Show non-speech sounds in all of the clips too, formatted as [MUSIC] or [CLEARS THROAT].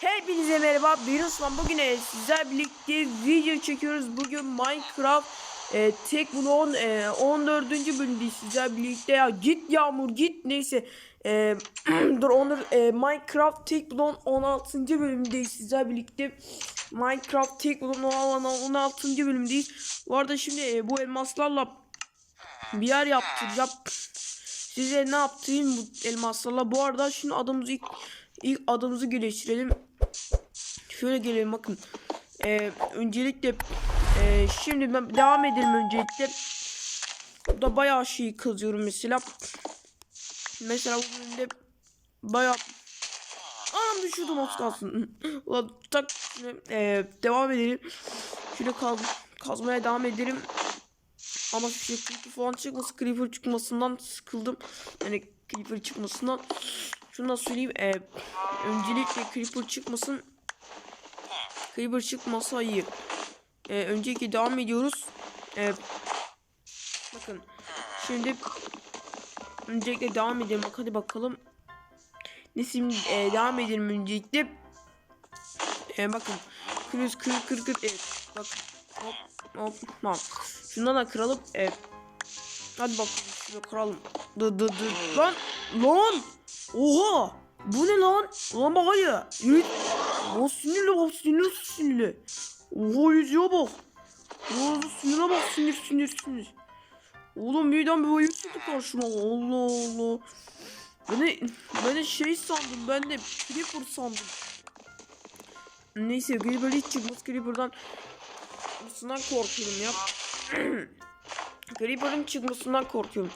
Hepinize merhaba ben Osman bugün e, sizler birlikte video çekiyoruz bugün Minecraft e, tek bloğun e, 14. bölümdeyiz sizler birlikte ya git Yağmur git neyse e, [CLEARS THROAT] dur Onur e, Minecraft tek bloğun 16. bölümdeyiz sizler birlikte Minecraft tek bloğun 16. bölümdeyiz bu arada şimdi e, bu elmaslarla bir yer yaptıracağım size ne yaptığım bu elmaslarla bu arada şimdi adımızı ilk, ilk adımızı geliştirelim Şöyle gelelim bakın. Ee, öncelikle e, şimdi ben devam edelim öncelikle. Burada bayağı şey kazıyorum mesela. Mesela bu bölümde bayağı Anam düşürdüm az kalsın. [CLEARS THROAT] Ulan tak e, devam edelim. Şöyle kaz, kazmaya devam edelim. Ama şu şey creeper falan çıkması creeper çıkmasından sıkıldım. Yani creeper çıkmasından. Şunu da söyleyeyim. E, öncelikle creeper çıkmasın. Creeper çıkmasa. Ee, önceki devam ediyoruz. Ee, bakın. Şimdi öncelikle devam edelim. Bak hadi bakalım. Neyse e, devam edelim öncelikle. Ee, bakın. Kırıyoruz kır kır kır. Evet. Bak. Hop hop. Tamam. Şundan da kıralım. Evet. Hadi bakalım. Şunu kıralım. Dı dı dı. Lan. Lan. Oha. Bu ne lan? Lan bak hadi. Yürü. O sinirli bak sinir sinirli. Oha yüzüyor bak. Oha sinire bak sinir sinir sinir. Oğlum birden bir oyun çıktı karşıma. Allah Allah. Ben de, ben de şey sandım. Ben de Creeper sandım. Neyse Creeper hiç çıkmaz. Creeper'dan çıkmasından korkuyorum ya. [CLEARS THROAT] Creeper'ın çıkmasından korkuyorum.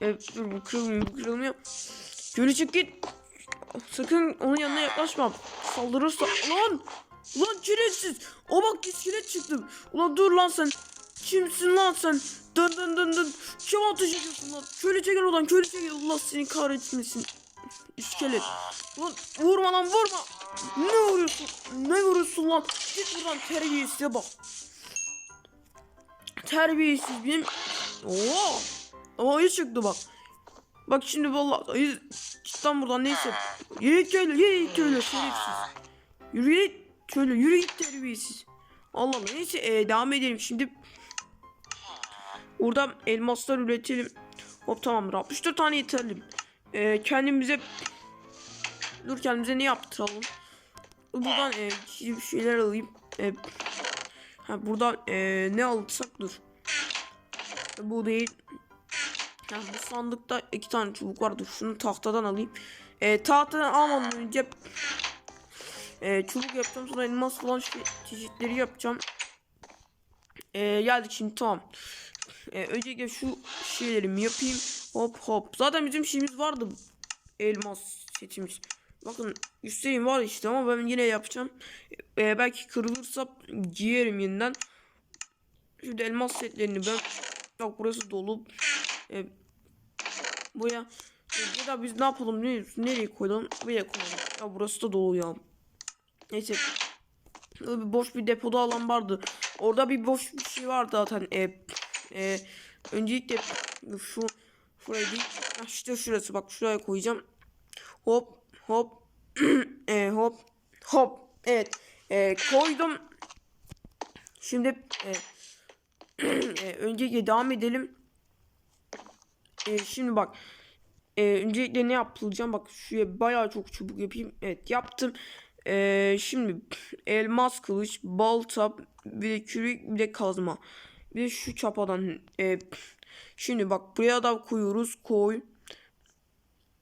Evet bu kırılmıyor bu kırılmıyor. Şöyle çık git. Sakın onun yanına yaklaşmam. Saldırırsa lan lan şerefsiz. O bak iskelet çıktım. Ulan dur lan sen. Kimsin lan sen? Dın dın dın dın. Kim ateş ediyorsun lan? Şöyle çekil oradan şöyle çekil. Allah seni kahretmesin. İskelet. Lan vurma lan vurma. Ne vuruyorsun? Ne vuruyorsun lan? Git buradan terbiyesize bak. Terbiyesiz benim. Oo. İyi çıktı bak. Bak şimdi vallahi ayı lan buradan neyse. Yürü git köylü yürü git köylü şerefsiz. Yürü git köylü yürü git terbiyesiz. Allah Allah neyse ee, devam edelim şimdi. Orada elmaslar üretelim. Hop tamamdır 64 tane yeterli. Ee, kendimize Dur kendimize ne yaptıralım. Buradan e, bir şeyler alayım. E, ha, buradan e, ne alırsak dur. Bu değil. Yani bu sandıkta iki tane çubuk vardı. Şunu tahtadan alayım. E, tahtadan almadan önce e, çubuk yapacağım. Sonra elmas falan şey, çeşitleri yapacağım. E, geldik şimdi tamam. E, öncelikle şu şeylerimi yapayım. Hop hop. Zaten bizim şeyimiz vardı. Elmas setimiz. Bakın üstelik var işte ama ben yine yapacağım. E, belki kırılırsa giyerim yeniden. Şurada elmas setlerini ben Bak burası dolu. E, buraya ya da biz ne yapalım ne nereye koyalım buraya koyalım. Ya burası da dolu ya. Neyse. Bir boş bir depoda alan vardı. Orada bir boş bir şey vardı zaten. E, e, öncelikle şu şurayı değil. İşte şurası bak şuraya koyacağım. Hop hop [CLEARS THROAT] e, hop hop. Evet. E, koydum. Şimdi e, [CLEARS THROAT] e, öncelikle devam edelim. E, şimdi bak. E, öncelikle ne yapılacağım? Bak şuraya bayağı çok çubuk yapayım. Evet yaptım. E, şimdi elmas kılıç, balta, bir de kürek, bir de kazma. Bir de şu çapadan. E, şimdi bak buraya da koyuyoruz. Koy.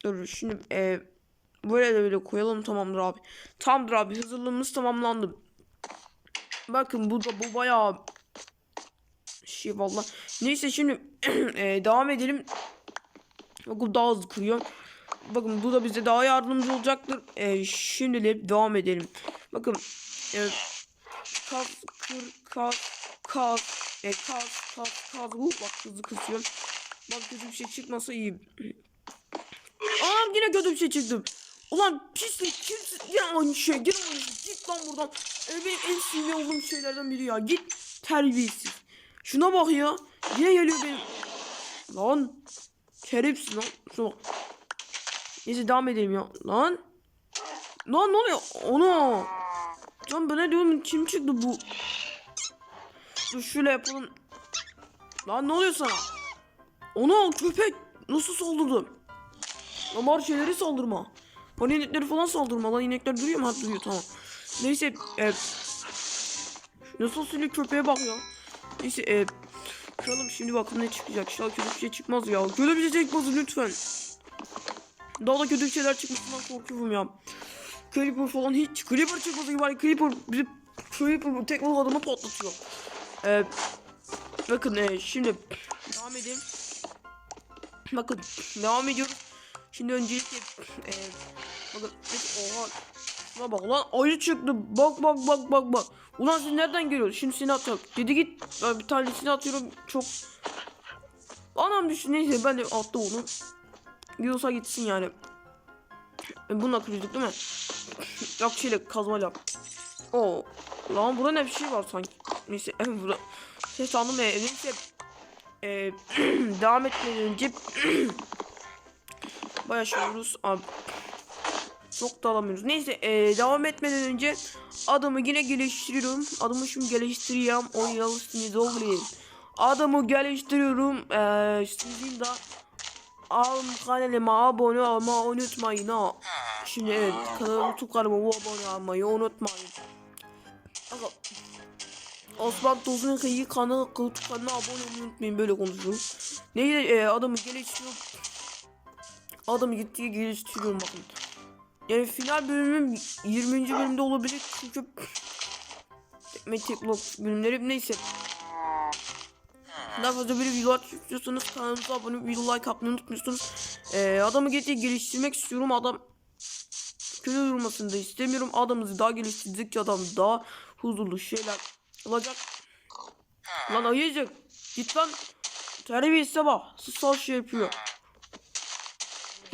Dur şimdi e, böyle de böyle koyalım tamamdır abi. Tamamdır abi hazırlığımız tamamlandı. Bakın bu da bu bayağı şey valla. Neyse şimdi [CLEARS THROAT] e, devam edelim. Bakın daha hızlı kırıyor. Bakın bu da bize daha yardımcı olacaktır. E, şimdi de devam edelim. Bakın e, kas kır kas kas e, kas kas kas uh, bak hızlı kısıyor. Bak kötü bir şey çıkmasa iyi. Anam yine kötü bir şey çıktı. Ulan pislik kimsin? Ya aynı şey. Gel aynı şey. Git lan buradan. E, benim en sinirli olduğum şeylerden biri ya. Git terbiyesiz. Şuna bak ya. Yine geliyor benim. Lan. Şerefsiz lan. Bak. Neyse devam edelim ya. Lan. Lan ne oluyor? Onu. Can ben ne diyorum kim çıktı bu? Dur şöyle yapalım. Lan ne oluyor sana? Onu köpek nasıl saldırdı? Bari şeyleri saldırma. Bana inekleri falan saldırma. Lan inekler duruyor mu? Ha duruyor tamam. Neyse e, nasıl sürü köpeğe bak ya. Neyse e, Kralım şimdi bakalım ne çıkacak. İnşallah kötü bir şey çıkmaz ya. Kötü bir şey çıkmaz lütfen. Daha da kötü şeyler çıkmasından korkuyorum ya. Creeper falan hiç. Creeper çıkmasa gibi bari Creeper bizi Creeper bu adamı patlatıyor. Ee, bakın e, şimdi devam edelim. Bakın devam ediyoruz. Şimdi öncelikle e, bakın oha Şuna bak lan ayı çıktı. Bak bak bak bak bak. Ulan siz nereden geliyorsunuz? Şimdi seni atacak. Dedi git. Ben bir tanesini atıyorum. Çok Anam düştü neyse ben de attım onu. Gidiyorsa gitsin yani. E, bununla kırıyorduk değil mi? Yok şeyle kazmayla. Oo. Lan burada ne bir şey var sanki. Neyse [LAUGHS] burada. Şey sandım ne neyse. E, [CLEARS THROAT] devam etmeden önce [CLEARS THROAT] Bayağı şey. Abi. Çok alamıyoruz. Neyse e, devam etmeden önce adamı yine geliştiriyorum. Adamı şimdi geliştireyim. Oynayalısınız oğlum. Adamı geliştiriyorum. E, sizin de Al kanalıma abone olmayı unutmayın ha. Şimdi evet kanalıma YouTube kanalıma abone olmayı unutmayın. Aga, Osman Tozun Kıyı kanalı YouTube kanalına abone olmayı unutmayın böyle konuşuyorum. Neyse e, adamı geliştiriyorum. Adamı gittiği geliştiriyorum bakın. Yani final bölümüm 20. bölümde olabilir çünkü Metek Blok bölümleri neyse. Daha fazla böyle video istiyorsanız kanalımıza abone olup like atmayı unutmuyorsunuz. Ee, adamı getirip geliştirmek istiyorum. Adam kötü durmasını da istemiyorum. Adamımızı daha geliştirdikçe adam daha huzurlu şeyler olacak. Lan ayıcık git lan. Terbiyesize bak. Sısal şey yapıyor.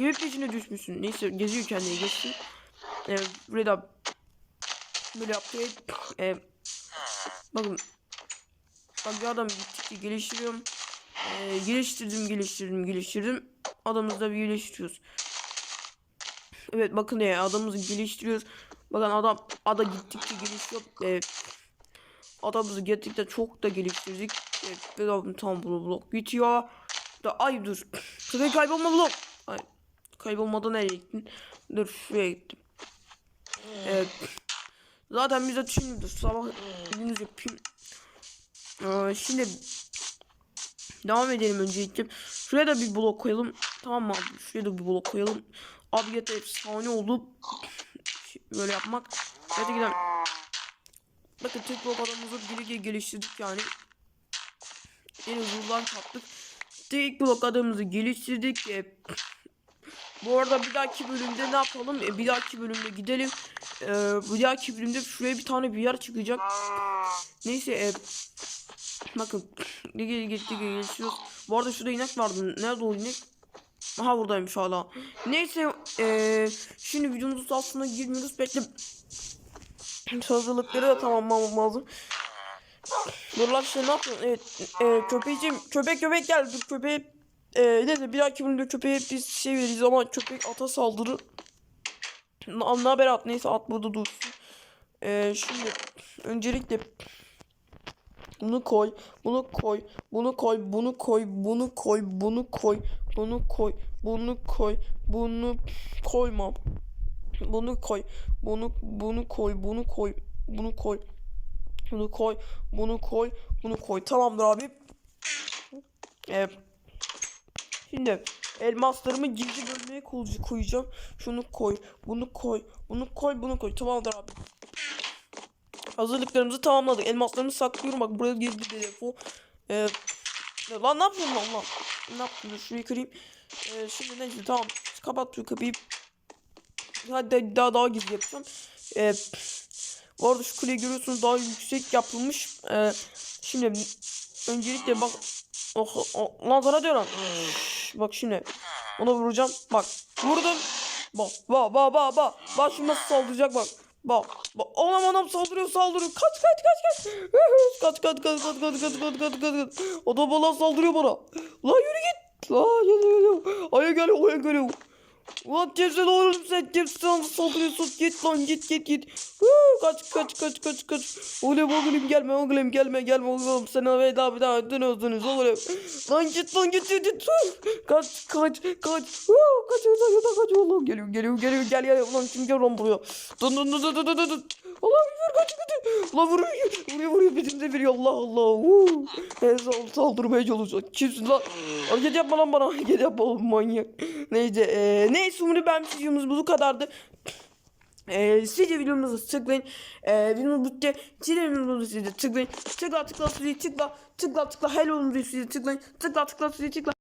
Yemek peşine düşmüşsün. Neyse geziyor kendini geçsin. Ee, buraya da böyle yaptı. Ee, bakın Bak bir adam gittikçe geliştiriyorum. Ee, geliştirdim, geliştirdim, geliştirdim. Adamımızı da bir geliştiriyoruz. Evet bakın ya adamımızı geliştiriyoruz. Bakın adam ada gittikçe gelişiyor. Ee, adamımızı gittikçe çok da geliştirdik. Evet tam blok bitiyor. Da ay dur. Kıdayı kaybolma blok. Ay kaybolmadan nereye gittin? Dur şuraya gittim. Evet. Zaten biz de şimdi sabah günümüz yapayım. Ee, şimdi devam edelim öncelikle. Şuraya da bir blok koyalım. Tamam mı abi? Şuraya da bir blok koyalım. Abi yeter efsane oldu. Böyle yapmak. Hadi gidelim. Bakın tek blok adamımızı geri geliştirdik yani. Yeni huzurlar kattık. Tek blok adamımızı geliştirdik. Ee, bu arada bir dahaki bölümde ne yapalım? Ee, bir dahaki bölümde gidelim. Ee, bir dahaki bölümde şuraya bir tane bir yer çıkacak. Neyse e, Bakın geri gitti geçiyoruz. Bu arada şurada inek vardı. Nerede o inek? Aha buradaymış hala. Neyse ee, şimdi videomuzun aslında girmiyoruz. Bekle. Hazırlıkları da tamamlamam lazım. Dur lan işte ne yapıyorsun? Evet e, köpeğim köpek köpek gel dur köpeğe e, neyse bir dahaki bölümde köpeğe biz şey veririz ama köpek ata saldırır. Ne haber at neyse at burada dursun. E, şimdi öncelikle bunu koy, bunu koy, bunu koy, bunu koy, bunu koy, bunu koy, bunu koy, bunu koy, bunu koymam. Bunu koy, bunu bunu koy, bunu koy, bunu koy. Bunu koy, bunu koy, bunu koy. Tamamdır abi. Evet. Şimdi elmaslarımı gizli bölmeye koyacağım. Şunu koy, bunu koy, bunu koy, bunu koy. Tamamdır abi. Hazırlıklarımızı tamamladık. Elmaslarımı saklıyorum. Bak buraya gizli bir defo. Ee, lan ne yapıyorsun lan lan? Ne yaptın? Şurayı kırayım. Ee, şimdi neyse tamam. Kapat şu kapıyı. Hadi daha daha gizli yapacağım. Ee, bu arada şu kuleyi görüyorsunuz daha yüksek yapılmış. Ee, şimdi öncelikle bak oh, oh, lan sana diyorum. Bak şimdi ona vuracağım. Bak vurdum. Bak bak bak bak bak. Bak şimdi nasıl saldıracak bak. Bak, bak anam anam saldırıyor saldırıyor. Kaç kaç kaç kaç. kaç kaç kaç kaç kaç kaç kaç kaç kaç kaç. Adam bana saldırıyor bana. La yürü git. La yürü yürü. Aya geliyor aya geliyor. Ulan kimsin oğlum sen kimsin saldırıyorsun git lan git git git. Huu, kaç kaç kaç kaç kaç. Oğlum oğlum gelme oğlum gelme gelme oğlum sana veda veda ödünüzdünüz oğlum. Lan git lan git git git. Kaç kaç kaç. Huu, kaç kaç kaç kaç oğlum geliyor geliyor geliyor gel gel ulan kim geliyor lan buraya. Dın dın dın dın dın dın dın. Allah bir kaç kaç. Ulan vuruyor vuruyor vuruyor bizim de veriyor Allah Allah. Huu. Sal- saldırmaya çalışıyor. Kimsin lan? Hareket yapma lan bana hareket yapma oğlum manyak. Neyse eee neyse umarım ben videomuz bu kadardı. Eee sizce videomuzu tıklayın. Eee videomuz bitti. Sizce videomuzu sizce tıklayın. Tıkla tıkla sizce tıkla. Tıkla tıkla hello sizce tıklayın. Tıkla tıkla sizce tıkla.